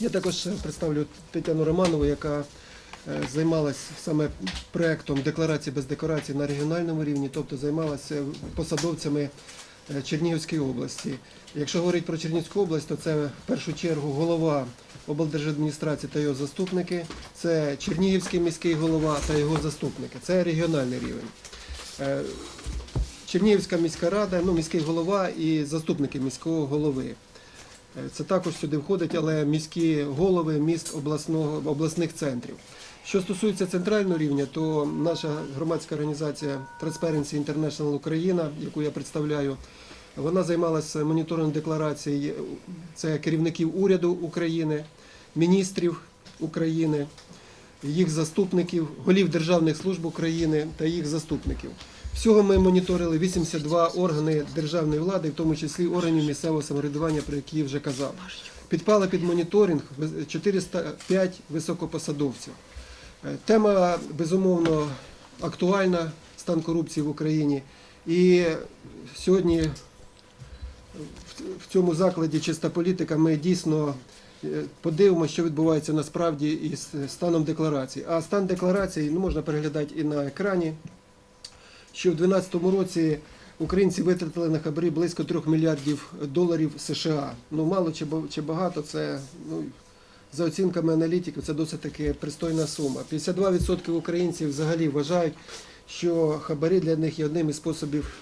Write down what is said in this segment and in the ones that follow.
Я також представлю Тетяну Романову, яка е, займалась саме проектом декларації без декорацій на регіональному рівні, тобто займалася посадовцями е, Чернігівської області. Якщо говорити про Чернігівську область, то це в першу чергу голова облдержадміністрації та його заступники, це Чернігівський міський голова та його заступники. Це регіональний рівень. Е, Чернігівська міська рада, ну, міський голова і заступники міського голови. Це також сюди входить, але міські голови міст обласного, обласних центрів. Що стосується центрального рівня, то наша громадська організація Transparency International Україна, яку я представляю, вона займалася моніторингом декларацій. Це керівників уряду України, міністрів України, їх заступників, голів державних служб України та їх заступників. Всього ми моніторили 82 органи державної влади, в тому числі органів місцевого самоврядування, про які я вже казав. Підпали під моніторинг 405 високопосадовців. Е, Тема безумовно актуальна, стан корупції в Україні. І сьогодні в- цьому закладі чиста політика ми дійсно е, подивимося, що відбувається насправді із станом декларації. А стан декларації ну, можна переглядати і на екрані що в 2012 році українці витратили на хабарі близько 3 мільярдів доларів США. Ну мало чи багато, це ну, за оцінками аналітиків, це досить таки пристойна сума. 52% українців взагалі вважають, що хабарі для них є одним із способів,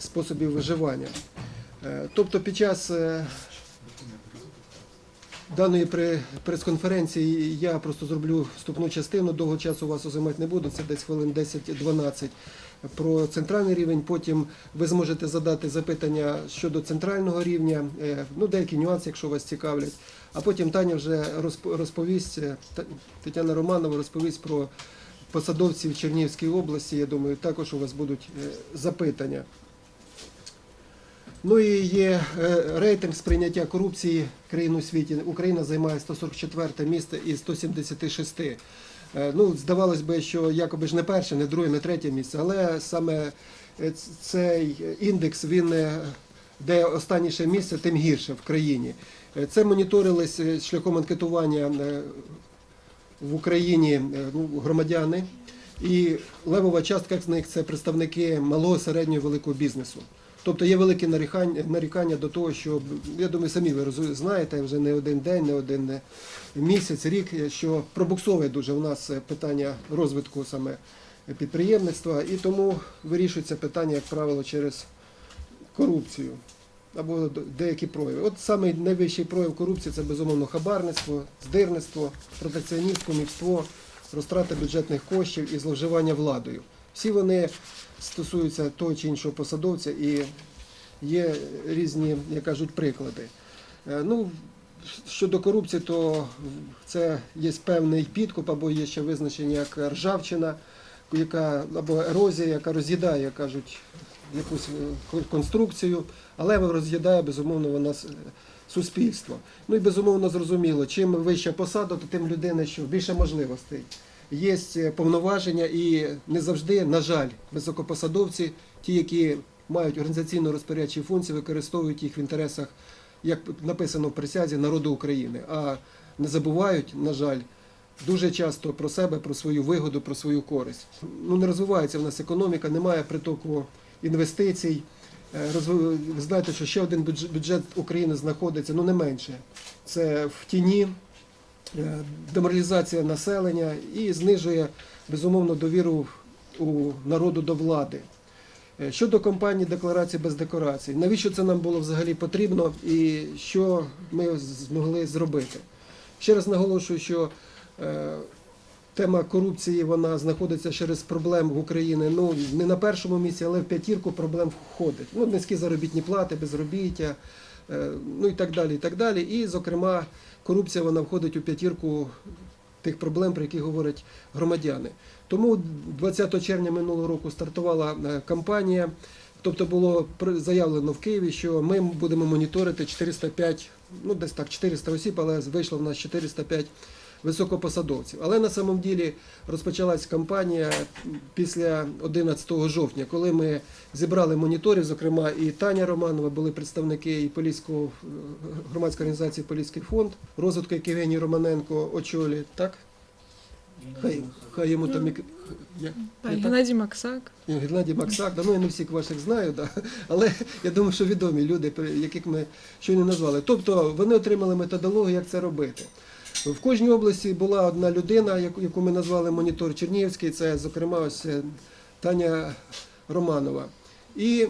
способів виживання. Е, Тобто під час е, даної пре- прес-конференції я просто зроблю вступну частину, довго часу вас узимати не буду, це десь хвилин 10-12 про центральний рівень. Потім ви зможете задати запитання щодо центрального рівня, е, ну деякі нюанси, якщо вас цікавлять. А потім Таня вже розп- розповість, е, Тетяна Романова розповість про посадовців Чернігівської області. Я думаю, також у вас будуть е, запитання. Ну і є е, рейтинг сприйняття корупції країн у світі. Україна займає 144 місце із 176. Е, Ну, здавалось би, що якоби ж не перше, не друге, не третє місце, але саме е, цей індекс, він де останніше місце, тим гірше в країні. Це моніторилось е, шляхом анкетування в Україні ну, громадяни, і левова частка з них це представники малого, середнього, великого бізнесу. Тобто є велике нарікання, нарікання до того, що я думаю, самі ви знаєте вже не один день, не один е, місяць, рік, е, що пробуксовує дуже у нас е, питання розвитку саме підприємництва, і тому вирішується питання, як правило, через корупцію або деякі прояви. От саме найвищий прояв корупції це безумовно хабарництво, здирництво, протекціонізм, кумівство, розтрата бюджетних коштів і зловживання владою. Всі вони стосуються того чи іншого посадовця і є різні, як кажуть, приклади. Е, Ну, щодо корупції, то це є певний підкуп, або є ще визначення як ржавчина, яка або ерозія, яка роз'їдає, як кажуть, якусь е, конструкцію, але роз'їдає безумовно вона суспільство. Ну і безумовно зрозуміло, чим вища посада, то тим людина що більше можливостей. Є е, повноваження і не завжди, на жаль, високопосадовці, ті, які мають організаційно розпорядчі функції, використовують їх в інтересах, як написано в присязі народу України, а не забувають, на жаль, дуже часто про себе, про свою вигоду, про свою користь. Ну не розвивається в нас економіка, немає притоку інвестицій. Е, Ви знаєте, що ще один бюдж- бюджет України знаходиться, ну не менше. Це в тіні, деморалізація населення і знижує безумовно довіру у народу до влади. Е, Щодо компанії декларації без декорацій, навіщо це нам було взагалі потрібно і що ми змогли зробити? Ще раз наголошую, що е, тема корупції вона знаходиться через проблем в Україні. Ну не на першому місці, але в п'ятірку проблем входить. Ну, низькі заробітні плати, безробіття, е, ну і так далі. І так далі. І, зокрема, корупція вона входить у п'ятірку тих проблем, про які говорять громадяни. Тому 20 червня минулого року стартувала е, кампанія. Тобто було заявлено в Києві, що ми будемо моніторити 405, ну десь так 400 осіб, але вийшло в нас 405 високопосадовців. Але на самом ділі розпочалась кампанія після 11 жовтня, коли ми зібрали моніторів, зокрема і Таня Романова, були представники і Поліського е, громадської організації Поліський фонд, розвитку який Євгеній Романенко очолює. Так? Хай, хай йому там мік... я- Да, я так? Геннадій Максак. Геннадій Максак, да, ну я не всіх ваших знаю, да. але я думаю, що відомі люди, яких ми щойно назвали. Тобто вони отримали методологію, як це робити. В кожній області була одна людина, яку, ми назвали монітор Чернігівський, це, зокрема, ось е, Таня Романова. І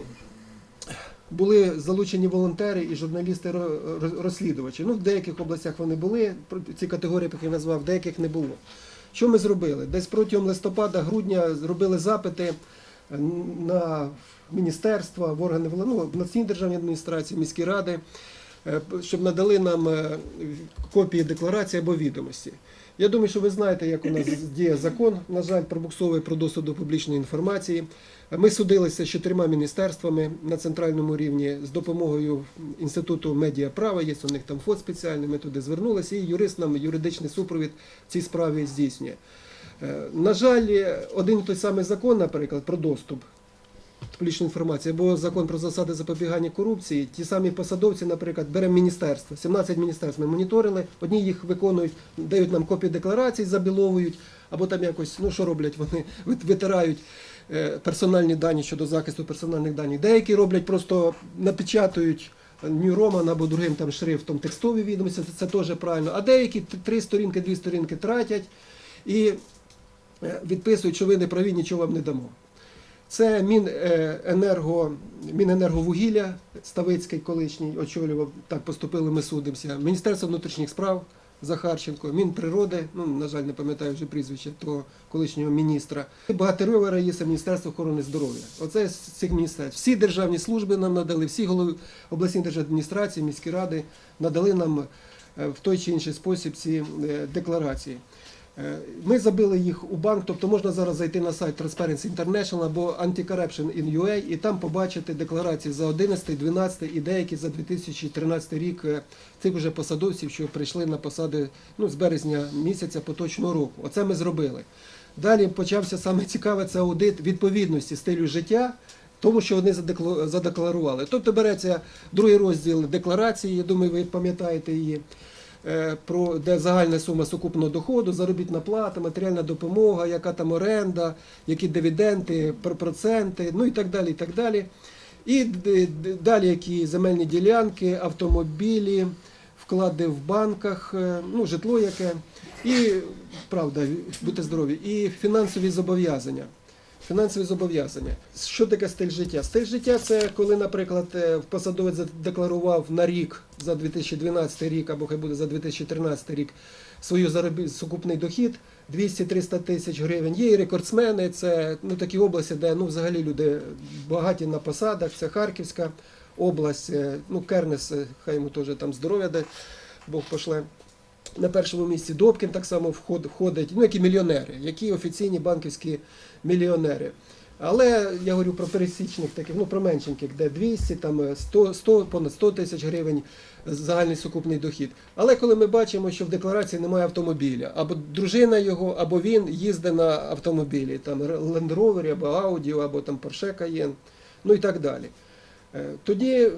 були залучені волонтери і журналісти-розслідувачі. Ну, в деяких областях вони були, ці категорії, які я назвав, деяких не було. Що ми зробили? Десь протягом листопада-грудня зробили запити е, на міністерства, в органи ну, в Національній державній адміністрації, міські ради, щоб надали нам е, копії декларації або відомості. Я думаю, що ви знаєте, як у нас діє закон, на жаль, пробуксовує про доступ до публічної інформації. Ми судилися з чотирма міністерствами на центральному рівні з допомогою інституту медіаправа. Є у них там фонд спеціальний. Ми туди звернулися, і юрист нам юридичний супровід в цій справі здійснює. Е, На жаль, один і той самий закон, наприклад, про доступ до публічної інформації, або закон про засади запобігання корупції. Ті самі посадовці, наприклад, беремо міністерство, 17 міністерств ми моніторили, одні їх виконують, дають нам копії декларацій, забіловують, або там якось, ну що роблять, вони витирають е, персональні дані щодо захисту персональних даних. Деякі роблять просто напечатують. New Roman або другим там шрифтом текстові відомості, це, це теж правильно. А деякі три сторінки, дві сторінки тратять і е, відписують, що ви не праві, нічого вам не дамо. Це Міненерго, Міненерговугілля Ставицький колишній очолював, так поступили, ми судимося. Міністерство внутрішніх справ Захарченко, Мінприроди, ну, на жаль, не пам'ятаю вже прізвище того колишнього міністра. І Багатерьова Раїса, Міністерство охорони здоров'я. Оце з цих міністерств. Всі державні служби нам надали, всі голови обласні державні адміністрації, міські ради надали нам е, в той чи інший спосіб ці е, декларації. Е, Ми забили їх у банк, тобто можна зараз зайти на сайт Transparency International або Anti-Corruption in UA і там побачити декларації за 11, 12 і деякі за 2013 рік е, цих вже посадовців, що прийшли на посади ну, з березня місяця поточного року. Оце ми зробили. Далі почався саме цікаве це аудит відповідності стилю життя. Тому, що вони задекларували. Тобто береться другий розділ декларації, я думаю, ви пам'ятаєте її про де загальна сума сукупного доходу, заробітна плата, матеріальна допомога, яка там оренда, які дивіденди, проценти, ну і так далі. І так далі. І далі які земельні ділянки, автомобілі, вклади в банках, е, ну, житло яке, і правда, будьте здорові, і фінансові зобов'язання. Фінансові зобов'язання. Що таке стиль життя? Стиль життя це коли, наприклад, е, посадовець задекларував на рік за 2012 рік або хай буде за 2013 рік свою заробі... сукупний дохід 200-300 тисяч гривень. Є і рекордсмени, це ну, такі області, де ну, взагалі люди багаті на посадах. Це Харківська область, е, ну, Кернес, е, хай йому теж там здоров'я, де Бог пошле. На першому місці Добкін так само вход- входить, ну які мільйонери, які офіційні банківські мільйонери. Але я говорю про пересічних таких, ну про меншеньких, де 200, там е, 100, 100, понад 100 тисяч гривень загальний сукупний дохід. Але коли ми бачимо, що в декларації немає автомобіля, або дружина його, або він їздить на автомобілі, там Rover, або Audi, або там Porsche Cayenne, ну і так далі. Е, Тоді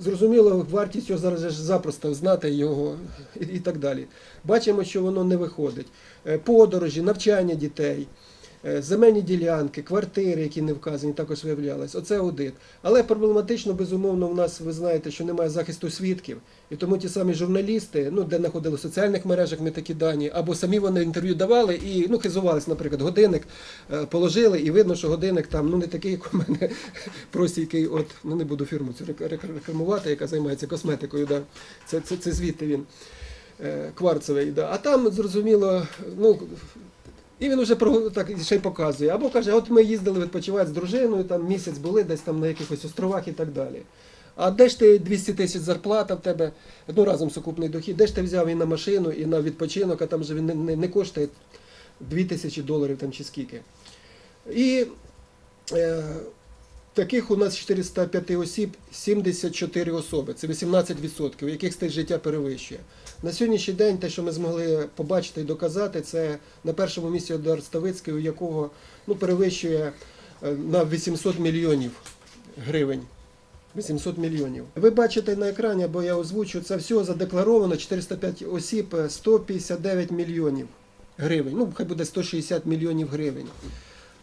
зрозуміло, вартість його зараз запросто знати його і, і так далі. Бачимо, що воно не виходить. Е, Подорожі, навчання дітей, земельні ділянки, квартири, які не вказані, також виявлялись. Оце аудит. Але проблематично, безумовно, в нас ви знаєте, що немає захисту свідків. І тому ті самі журналісти, ну де знаходили в соціальних мережах ми такі дані, або самі вони інтерв'ю давали і ну хизувались, наприклад, годинник е, положили, і видно, що годинник там ну не такий, як у мене простенький, от ну не буду фірму цю рек- рек- рекламувати, яка займається косметикою. Да. Це, це, це звідти він е, кварцевий. Да. А там зрозуміло, ну. І він вже так ще й показує. Або каже, от ми їздили відпочивати з дружиною, там місяць були десь там на якихось островах і так далі. А де ж ти 200 тисяч зарплата в тебе, ну разом сукупний дохід, де ж ти взяв і на машину, і на відпочинок, а там же він не, не, не коштує 2 тисячі доларів там чи скільки. І е, Таких у нас 405 осіб 74 особи, це 18%, у яких стиль життя перевищує. На сьогоднішній день те, що ми змогли побачити і доказати, це на першому місці Едуард Ставицький, у якого ну, перевищує е, на 800 мільйонів гривень. 800 мільйонів. Ви бачите на екрані, бо я озвучу, це всього задекларовано 405 осіб, е, 159 мільйонів гривень. Ну, хай буде 160 мільйонів гривень.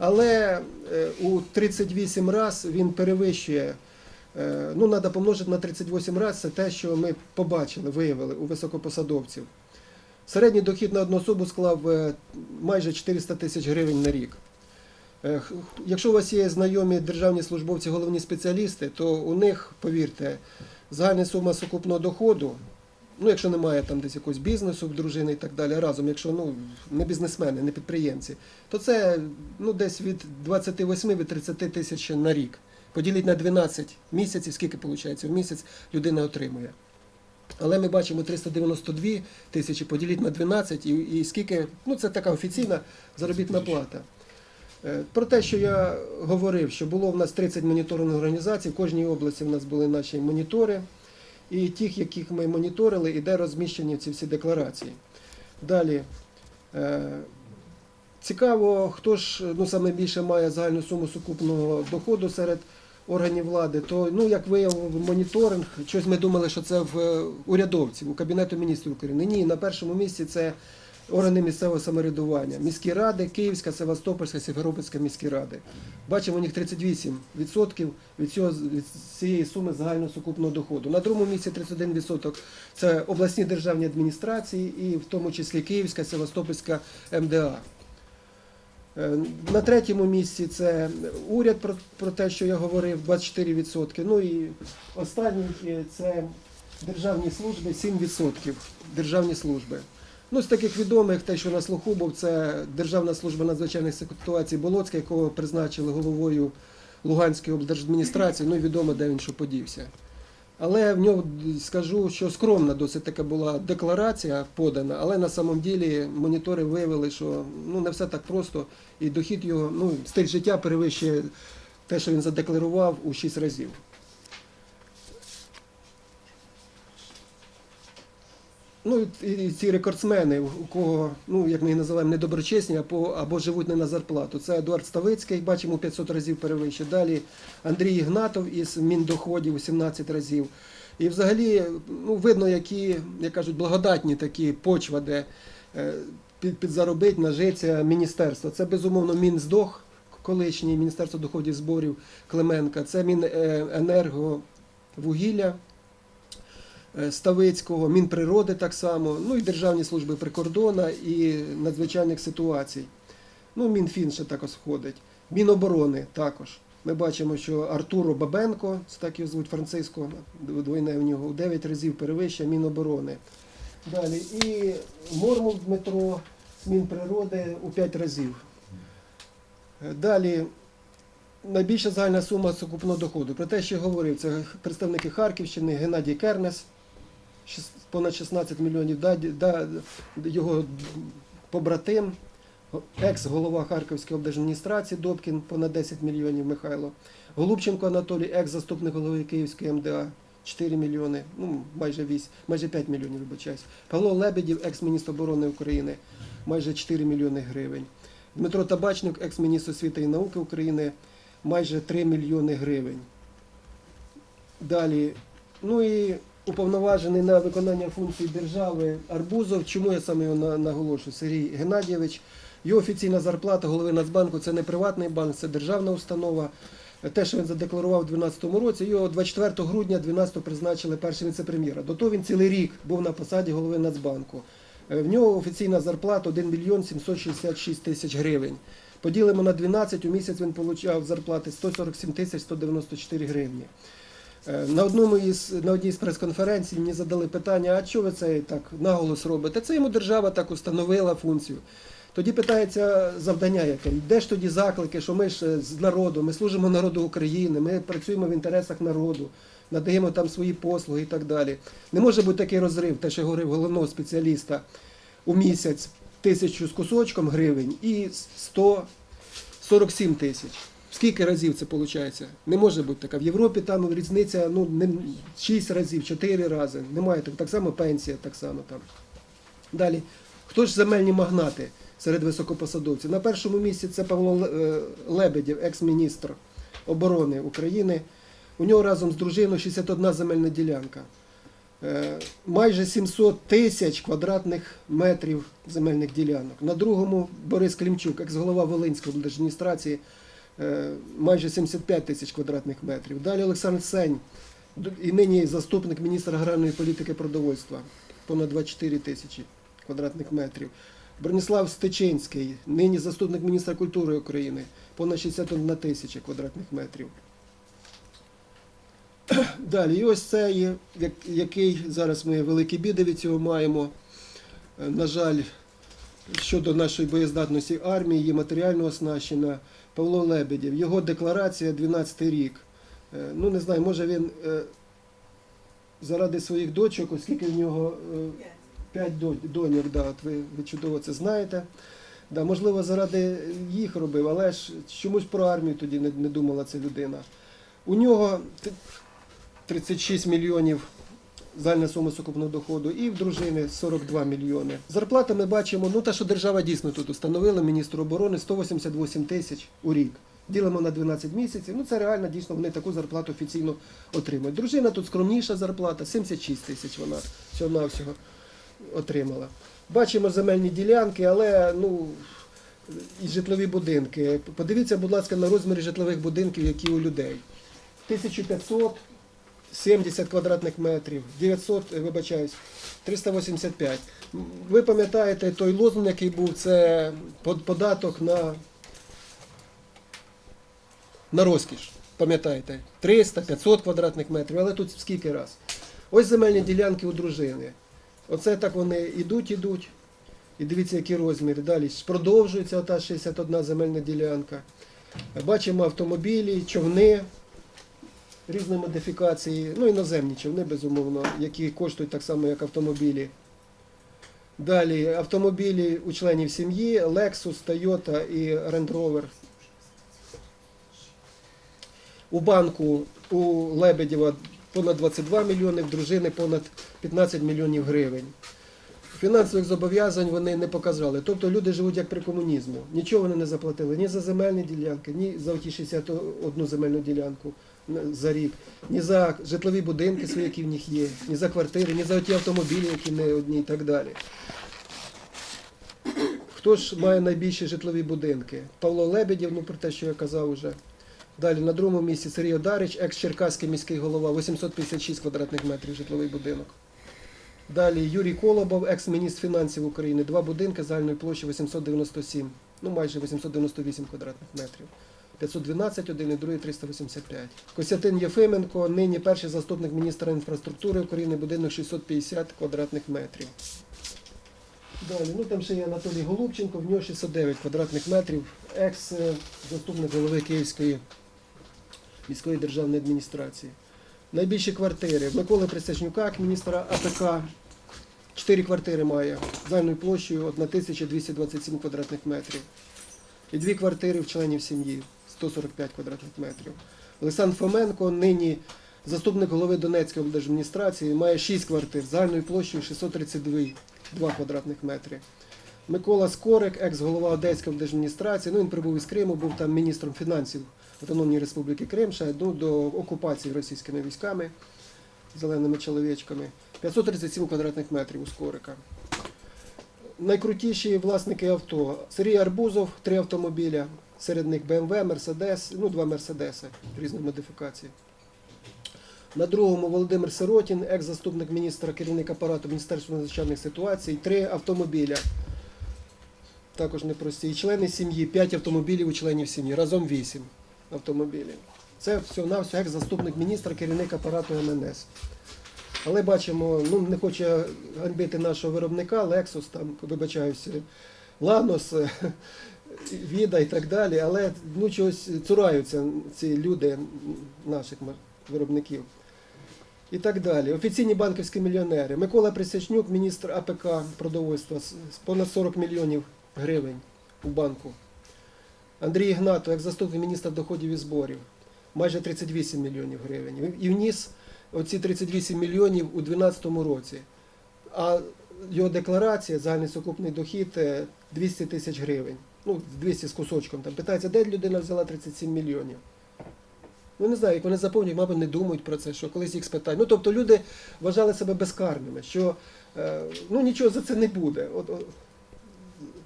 Але е, у 38 раз він перевищує. е, Ну, треба помножити на 38 раз, це те, що ми побачили, виявили у високопосадовців. Середній дохід на одну особу склав е, майже 400 тисяч гривень на рік. Якщо у вас є знайомі державні службовці, головні спеціалісти, то у них, повірте, загальна сума сукупного доходу, ну якщо немає там десь якогось бізнесу в дружини і так далі, разом, якщо ну, не бізнесмени, не підприємці, то це ну, десь від 28 від 30 тисяч на рік. Поділіть на 12 місяців, скільки виходить в місяць людина отримує. Але ми бачимо 392 тисячі, поділіть на 12, і, і скільки, ну це така офіційна заробітна плата. Е, Про те, що я говорив, що було в нас 30 моніторингових організацій, в кожній області в нас були наші монітори, і тих, яких ми моніторили, і де розміщені ці всі декларації. Далі. е, Цікаво, хто ж ну, саме більше має загальну суму сукупного доходу серед органів влади, то ну, як виявив моніторинг, щось ми думали, що це в е, урядовців, у Кабінету міністрів України. Ні, на першому місці це органи місцевого самоврядування. Міські ради, Київська, Севастопольська, Сєвєропольська міські ради. Бачимо, у них 38% від, цього, від цієї суми загального сукупного доходу. На другому місці 31% це обласні державні адміністрації і в тому числі Київська, Севастопольська МДА. Е, На третьому місці це уряд про, про те, що я говорив, 24%. Ну і останній е, це державні служби, 7% державні служби. Ну, з таких відомих, те, що на слуху був, це Державна служба надзвичайних ситуацій Болоцька, якого призначили головою Луганської облдержадміністрації, ну відомо, де він що подівся. Але в нього скажу, що скромна досить така була декларація подана, але на самом ділі монітори виявили, що ну не все так просто, і дохід його, ну стиль життя перевищує те, що він задекларував у 6 разів. Ну і, ці рекордсмени, у кого, ну як ми їх називаємо, недоброчесні, або, або живуть не на зарплату. Це Едуард Ставицький, бачимо 500 разів перевищує. Далі Андрій Ігнатов із Міндоходів 17 разів. І взагалі, ну, видно, які, як кажуть, благодатні такі почва, де е, під, підзаробить, нажиться міністерство. Це безумовно Мінздох, колишній Міністерство доходів зборів Клименка, це Міненерго вугілля. Е, Ставицького, Мінприроди так само, ну і Державні служби прикордона і надзвичайних ситуацій. Ну, Мінфін ще також входить. Міноборони також. Ми бачимо, що Артуро Бабенко, це так його звуть Франциско, двойне в нього, у 9 разів перевищує Міноборони. Далі. І Мормов Дмитро Мінприроди у 5 разів. Далі. Найбільша загальна сума сукупного доходу. Про те, що я говорив, це представники Харківщини, Геннадій Кернес, понад 16 мільйонів, да, да, його побратим, екс-голова Харківської облдержадміністрації Добкін, понад 10 мільйонів Михайло. Голубченко Анатолій, екс-заступник голови Київської МДА, 4 мільйони, ну майже 8, майже 5 мільйонів, вибачаюсь. Павло Лебедів, екс-міністр оборони України, майже 4 мільйони гривень. Дмитро Табачник, екс-міністр освіти і науки України, майже 3 мільйони гривень. Далі, ну і уповноважений на виконання функцій держави Арбузов. Чому я саме його на- наголошую? Сергій Геннадійович. Його офіційна зарплата голови Нацбанку це не приватний банк, це державна установа. Те, що він задекларував у 2012 році, його 24 грудня 2012 призначили першим віце-прем'єра. До того він цілий рік був на посаді голови Нацбанку. Е, В нього офіційна зарплата 1 мільйон 766 тисяч гривень. Поділимо на 12, у місяць він отримав зарплати 147 тисяч 194 гривні. Е, На одному із на одній з прес-конференцій мені задали питання: а чого ви це так наголос робите? Це йому держава так установила функцію. Тоді питається завдання, яке де ж тоді заклики, що ми ж е, з народу, ми служимо народу України, ми працюємо в інтересах народу, надаємо там свої послуги і так далі. Не може бути такий розрив, те, що говорив головного спеціаліста у місяць тисячу з кусочком гривень і 147 тисяч. Скільки разів це виходить? Не може бути така. В Європі там різниця ну, не 6 разів, 4 рази. Немає так, так само пенсія, так само там. Далі. Хто ж земельні магнати серед високопосадовців? На першому місці це Павло е, Лебедєв, екс-міністр оборони України. У нього разом з дружиною 61 земельна ділянка. Е, Майже 700 тисяч квадратних метрів земельних ділянок. На другому Борис Клімчук, екс-голова Волинської облдержадміністрації, майже 75 тисяч квадратних метрів. Далі Олександр Сень, і нині заступник міністра аграрної політики продовольства, понад 24 тисячі квадратних метрів. Броніслав Стечинський, нині заступник міністра культури України, понад 61 тисяча квадратних метрів. Далі, і ось це який зараз ми великі біди від цього маємо. Е, На жаль, щодо нашої боєздатності армії, її матеріального оснащення, Павло Лебедєв, його декларація 12 рік. Е, Ну, не знаю, може він е, заради своїх дочок, оскільки в нього е, п'ять доньок, да, ви, ви чудово це знаєте. Да, можливо, заради їх робив, але ж чомусь про армію тоді не, не думала ця людина. У нього 36 мільйонів загальна сума сукупного доходу, і в дружини 42 мільйони. Зарплата ми бачимо, ну та, що держава дійсно тут установила, міністру оборони 188 тисяч у рік. Ділимо на 12 місяців. Ну це реально дійсно вони таку зарплату офіційно отримують. Дружина тут скромніша зарплата, 76 тисяч вона всього-навсього отримала. Бачимо земельні ділянки, але ну. І житлові будинки. Подивіться, будь ласка, на розміри житлових будинків, які у людей. 1570 квадратних метрів, 900, е, вибачаюсь, 385. Ви пам'ятаєте той лозунг, який був, це податок на, на розкіш. Пам'ятаєте? 300-500 квадратних метрів, але тут скільки раз? Ось земельні ділянки у дружини. Оце так вони йдуть, ідуть. І дивіться, які розміри. Далі продовжується ота 61 земельна ділянка. Бачимо автомобілі, човни різної модифікації, ну іноземні човни, безумовно, які коштують так само, як автомобілі. Далі автомобілі у членів сім'ї, Lexus, Toyota і Land Rover. У банку у Лебедєва понад 22 мільйони, в дружини понад 15 мільйонів гривень. Фінансових зобов'язань вони не показали. Тобто люди живуть як при комунізму. Нічого вони не заплатили ні за земельні ділянки, ні за ті 61 земельну ділянку за рік, ні за житлові будинки свої, які в них є, ні за квартири, ні за ті автомобілі, які не одні і так далі. Хто ж має найбільші житлові будинки? Павло Лебедєв, ну про те, що я казав уже. Далі на другому місці Сергій Одарич, екс-черкаський міський голова, 856 квадратних метрів житловий будинок. Далі Юрій Колобов, екс-міністр фінансів України, два будинки загальної площі 897, ну майже 898 квадратних метрів. 512, один і другий 385. Костянтин Єфименко, нині перший заступник міністра інфраструктури України, будинок 650 квадратних метрів. Далі, ну там ще є Анатолій Голубченко, в нього 609 квадратних метрів, екс-заступник голови Київської міської державної адміністрації. Найбільші квартири. Миколи Присяжнюка, міністра АПК, чотири квартири має загальною площею 1227 квадратних метрів. І дві квартири в членів сім'ї 145 квадратних метрів. Олександр Фоменко, нині заступник голови Донецької облдержадміністрації, має 6 квартир загальною площею 632 квадратних метри. Микола Скорик, екс-голова Одеської облдержадміністрації, ну він прибув із Криму, був там міністром фінансів Автономної Республіки Крим, ще ну, до окупації російськими військами, зеленими чоловічками. 537 квадратних метрів у Скорика. Найкрутіші власники авто. Сергій Арбузов, три автомобіля, серед них BMW, Мерседес, ну два Мерседеси різної модифікації. На другому Володимир Сиротін, екс-заступник міністра керівник апарату Міністерства надзвичайних ситуацій, три автомобіля. Також непрості. І члени сім'ї, п'ять автомобілів у членів сім'ї, разом вісім автомобілів. Це все на все екс-заступник міністра, керівник апарату МНС. Але бачимо, ну не хочу ганьбити нашого виробника, Lexus, там, вибачаюся, Lanos, Віда і так далі, але ну, чогось цураються ці люди наших виробників. І так далі. Офіційні банківські мільйонери. Микола Присячнюк, міністр АПК продовольства, понад 40 мільйонів гривень у банку. Андрій Ігнатов, як заступник міністра доходів і зборів, майже 38 мільйонів гривень. І вніс оці 38 мільйонів у 2012 році. А його декларація, загальний сукупний дохід е, 200 тисяч гривень. Ну, 200 з кусочком. Там питається, де людина взяла 37 мільйонів. Ну не знаю, як вони заповнюють, мабуть, не думають про це, що колись їх спитають. Ну тобто люди вважали себе безкарними, що е, ну нічого за це не буде, от, от,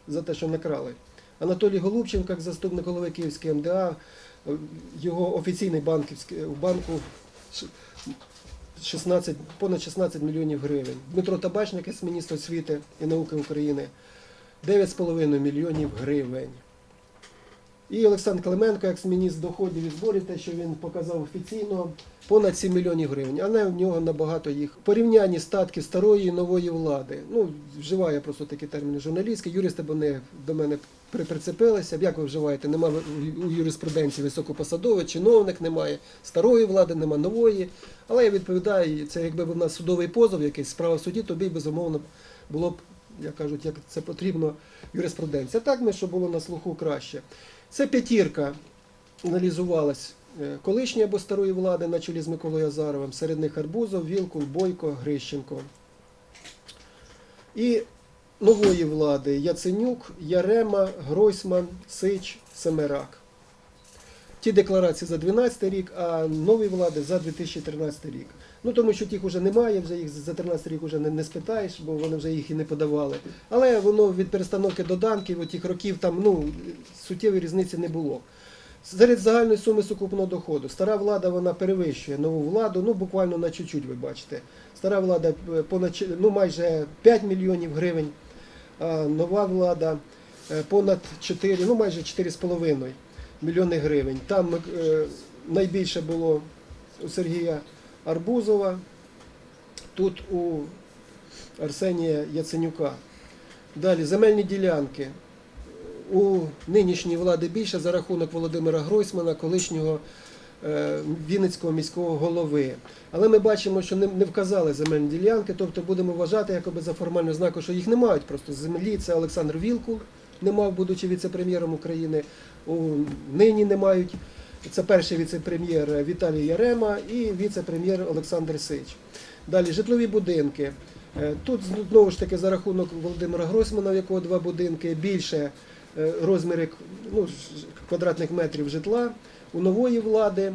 за те, що накрали. Анатолій Голубченко, як заступник голови Київської МДА, е, його офіційний банківський в банку 16, понад 16 мільйонів гривень. Дмитро Табачник, міністр освіти і науки України, 9,5 мільйонів гривень. І Олександр Клименко, як міністр доходів і зборів, те, що він показав офіційно, понад 7 мільйонів гривень, а не в нього набагато їх. Порівнянні статків старої і нової влади. Ну, вживаю просто такі терміни журналістські. Юристи б вони до мене прицепилися. Як ви вживаєте? Нема у юриспруденції високопосадовий, чиновник немає, старої влади, нема нової. Але я відповідаю, це якби був у нас судовий позов, якийсь справа в суді, тобі безумовно було б, як кажуть, як це потрібно юриспруденція. Так ми, щоб було на слуху краще. Це п'ятірка аналізувалась е, колишньої або старої влади на чолі з Миколою Азаровим, серед них Арбузов, Вілкул, Бойко, Грищенко. І нової влади Яценюк, Ярема, Гройсман, Сич, Семерак. Ті декларації за 2012 рік, а нові влади за 2013 рік. Ну тому що тих вже немає, вже їх за 13 рік вже не, не спитаєш, бо вони вже їх і не подавали. Але воно від перестановки доданків, отих років там ну, суттєвої різниці не було. Серед загальної суми сукупного доходу. Стара влада вона перевищує нову владу, ну буквально на чуть-чуть, ви бачите. Стара влада е, понад ну, майже 5 мільйонів гривень, а нова влада е, понад 4, ну майже 4,5 мільйони гривень. Там е, найбільше було у Сергія Арбузова, тут у Арсенія Яценюка. Далі земельні ділянки. У нинішньої влади більше за рахунок Володимира Гройсмана, колишнього е, Вінницького міського голови. Але ми бачимо, що не, вказали земельні ділянки, тобто будемо вважати якоби за формальну знаку, що їх не мають просто землі. Це Олександр Вілкул не мав, будучи віце-прем'єром України. У, нині не мають. Це перший віце-прем'єр Віталій Ярема і віце-прем'єр Олександр Сич. Далі житлові будинки. Е, Тут знову ж таки за рахунок Володимира Гройсмана, у якого два будинки, більше е, розміри ну, квадратних метрів житла. У нової влади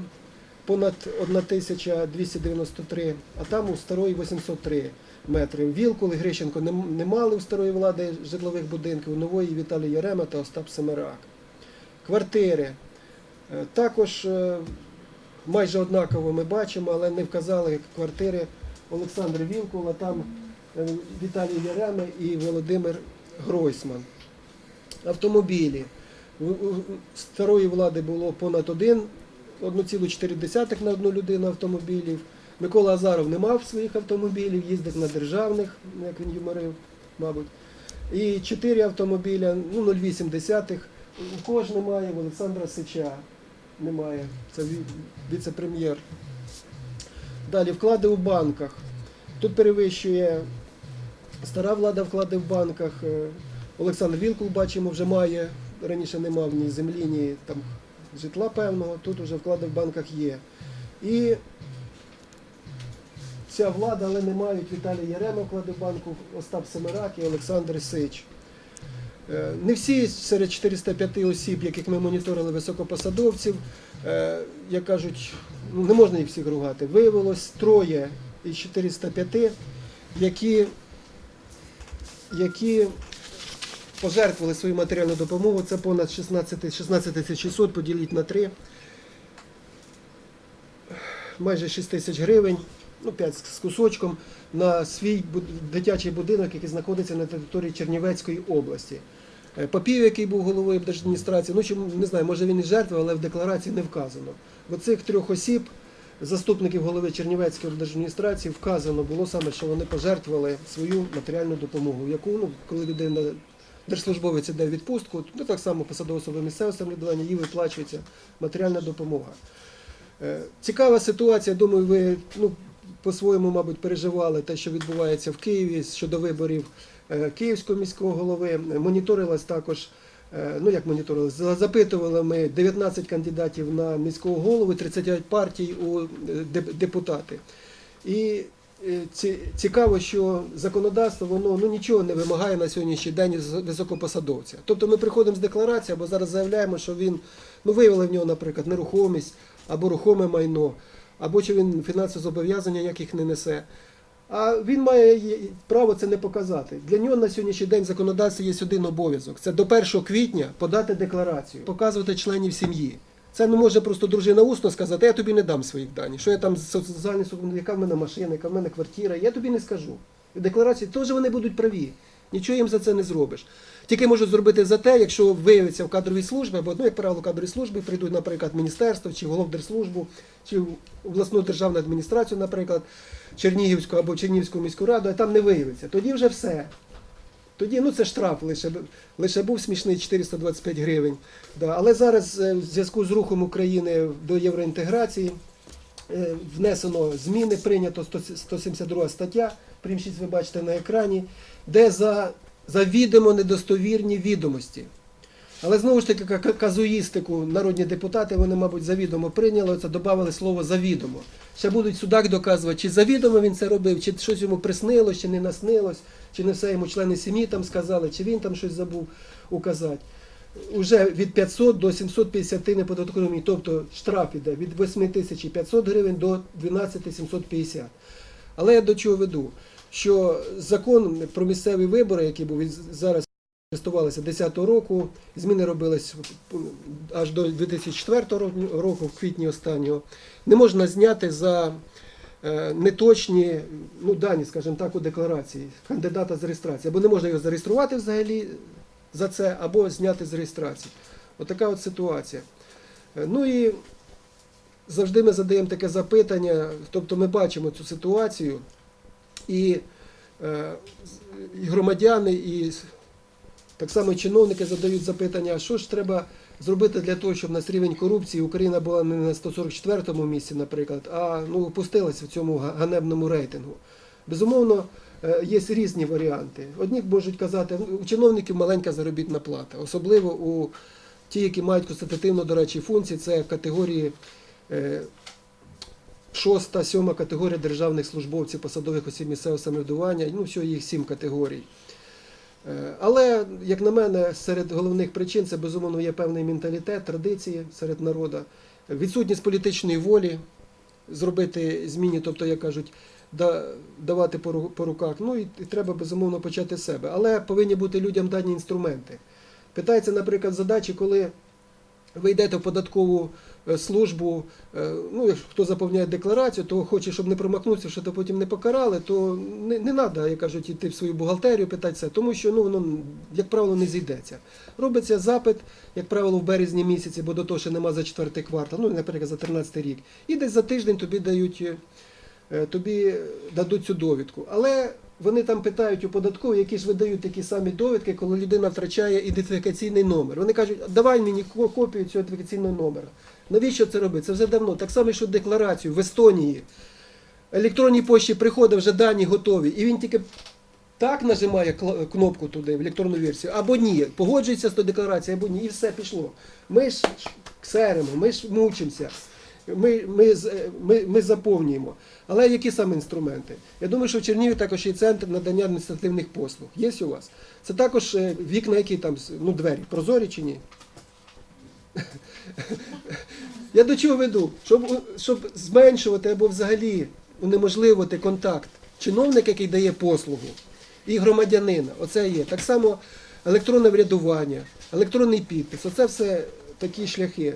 понад 1293, а там у старої 803 метри. Вілкул і Грищенко не мали у старої влади житлових будинків, у нової Віталій Ярема та Остап Семерак. Квартири. Е, Також е, майже однаково ми бачимо, але не вказали квартири Олександра Вілкула, там е, Віталій Ярема і Володимир Гройсман. Автомобілі. У старої влади було понад один, 1,4 на одну людину автомобілів. Микола Азаров не мав своїх автомобілів, їздив на державних, як він юморив, мабуть. І 4 автомобіля, ну 0,8. У кого ж в Олександра Сича немає. Це віце-прем'єр. Далі вклади у банках. Тут перевищує стара влада вклади в банках. Е, Олександр Вілкул, бачимо, вже має, раніше не мав ні землі, ні там, житла певного, тут вже вклади в банках є. І ця влада, але не мають Віталій Ярема вклади в банку, Остап Семерак і Олександр Сич. Е, Не всі серед 405 осіб, яких ми моніторили високопосадовців, е, як кажуть, ну не можна їх всіх ругати. Виявилось троє із 405, які, які пожертвували свою матеріальну допомогу. Це понад 16 16 тисяч 600 поділіть на 3. Майже 6 тисяч гривень, ну 5 з кусочком, на свій дитячий будинок, який знаходиться на території Чернівецької області. Е, Попів, який був головою держадміністрації, ну чому не знаю, може він і жертва, але в декларації не вказано. В оцих трьох осіб, заступників голови Чернівецької держадміністрації, вказано було саме, що вони пожертвували свою матеріальну допомогу, яку, ну, коли людина держслужбовець іде в відпустку, ну так само посадова особа місцевого самоврядування, їй виплачується матеріальна допомога. Е, Цікава ситуація, думаю, ви ну, по-своєму, мабуть, переживали те, що відбувається в Києві щодо виборів е, Київського міського голови. Моніторилась також Е, Ну, як моніторили, запитували ми 19 кандидатів на міського голову, 39 партій у е, депутати. І цікаво, що законодавство воно ну, нічого не вимагає на сьогоднішній день високопосадовця. Тобто ми приходимо з декларацією, або зараз заявляємо, що він ну, виявили в нього, наприклад, нерухомість або рухоме майно, або що він фінансові зобов'язання ніяких не несе. А він має право це не показати. Для нього на сьогоднішній день в законодавстві є один обов'язок: це до 1 квітня подати декларацію, показувати членів сім'ї. Це не може просто дружина усно сказати, я тобі не дам своїх даних. Що я там соціальний яка в мене машина, яка в мене квартира, я тобі не скажу. В декларації теж вони будуть праві. Нічого їм за це не зробиш. Тільки можуть зробити за те, якщо виявиться в кадровій службі, або ну, як правило, в кадровій службі прийдуть, наприклад, в міністерство, чи в головдержслужбу, чи в обласну державну адміністрацію, наприклад, Чернігівську або Чернігівську міську раду, а там не виявиться. Тоді вже все. Тоді ну це штраф лише, лише був смішний 425 гривень. Да. Але зараз е, в зв'язку з рухом України до євроінтеграції е, внесено зміни, прийнято 172 стаття, прим. 6 ви бачите на екрані, де за завідомо недостовірні відомості. Але знову ж таки, казуїстику народні депутати, вони, мабуть, завідомо прийняли, це додали слово завідомо. Ще будуть в судах доказувати, чи завідомо він це робив, чи щось йому приснилось, чи не наснилось, чи не все йому члени сім'ї там сказали, чи він там щось забув указати. Уже від 500 до 750 неподаткових, тобто штраф іде від 8500 гривень до 12750. Але я до чого веду? Що закон про місцеві вибори, який був зараз тестувалися 10 року, зміни робились аж до 2004 року, в квітні останнього, не можна зняти за е, неточні ну, дані, скажімо так, у декларації кандидата з реєстрації. Або не можна його зареєструвати взагалі за це, або зняти з реєстрації. Отака от ситуація. Е, Ну і завжди ми задаємо таке запитання, тобто ми бачимо цю ситуацію, і, е, і громадяни, і так само чиновники задають запитання, що ж треба зробити для того, щоб у нас рівень корупції Україна була не на 144-му місці, наприклад, а ну, опустилася в цьому ганебному рейтингу. Безумовно, е, є різні варіанти. Одні можуть казати, ну, у чиновників маленька заробітна плата, особливо у ті, які мають констативно, до речі, функції, це категорії е, шоста, сьома категорія державних службовців, посадових осіб місцевого самоврядування, ну, всього їх сім категорій. Е, Але, як на мене, серед головних причин це безумовно є певний менталітет, традиції серед народу, відсутність політичної волі зробити зміни, тобто, як кажуть, давати по, руках. Ну і, треба безумовно почати з себе. Але повинні бути людям дані інструменти. Питається, наприклад, задачі, коли ви йдете в податкову службу, е, ну, якщо хто заповняє декларацію, то хоче, щоб не промахнувся, що то потім не покарали, то не, не треба, як кажуть, йти в свою бухгалтерію, питати це, тому що ну, воно, як правило, не зійдеться. Робиться запит, як правило, в березні місяці, бо до того ще нема за четвертий квартал, ну, наприклад, за 13 рік. І десь за тиждень тобі дають, е, тобі дадуть цю довідку. Але вони там питають у податковій, які ж видають такі самі довідки, коли людина втрачає ідентифікаційний номер. Вони кажуть, давай мені копію цього ідентифікаційного номера. Навіщо це робити? Це вже давно. Так само, що декларацію в Естонії. Електронній пошті приходить вже дані готові, і він тільки так нажимає кнопку туди, в електронну версію, або ні, погоджується з тою декларацією, або ні, і все пішло. Ми ж ксеримо, ми ж мучимося, ми, ми, ми, ми заповнюємо. Але які саме інструменти? Я думаю, що в Чернігові також є центр надання адміністративних послуг. Є у вас? Це також е, вікна, які там, ну, двері, прозорі чи ні? Я до чого веду? Щоб, щоб зменшувати або взагалі унеможливити контакт чиновника, який дає послугу, і громадянина. Оце є. Так само електронне врядування, електронний підпис. Оце все такі шляхи.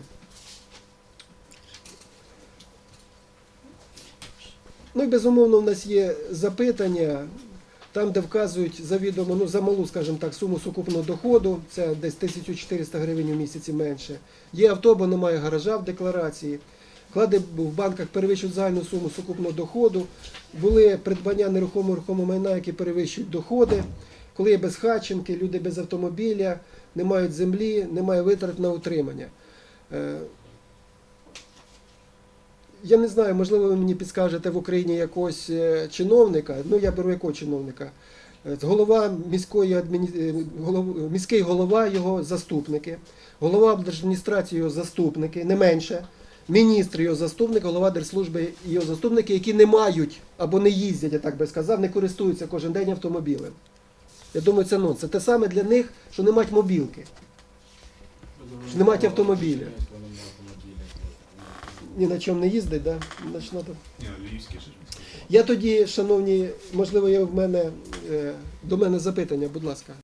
Ну і безумовно, в нас є запитання, там, де вказують завідомо ну, за малу, скажімо так, суму сукупного доходу, це десь 1400 гривень у місяці менше. Є авто, бо немає гаража в декларації. Вклади в банках перевищують загальну суму сукупного доходу. Були придбання нерухомого рухомого майна, які перевищують доходи. Коли є безхатченки, люди без автомобіля, не мають землі, немає витрат на утримання. Я не знаю, можливо, ви мені підскажете в Україні якогось е, чиновника, ну я беру якого чиновника, Е, Голова міської адміні... е, голов... міський голова, його заступники, голова адміністрації його заступники, не менше, міністр його заступник, голова держслужби його заступники, які не мають або не їздять, я так би сказав, не користуються кожен день автомобілем. Я думаю, це нонсенс. Це те саме для них, що не мають мобілки. Що не мають автомобіля. Ні на чому не їздить, да? Значить, надо- Ні, ну, львівський ж. Я тоді, шановні, можливо, є в мене е, до мене запитання, будь ласка.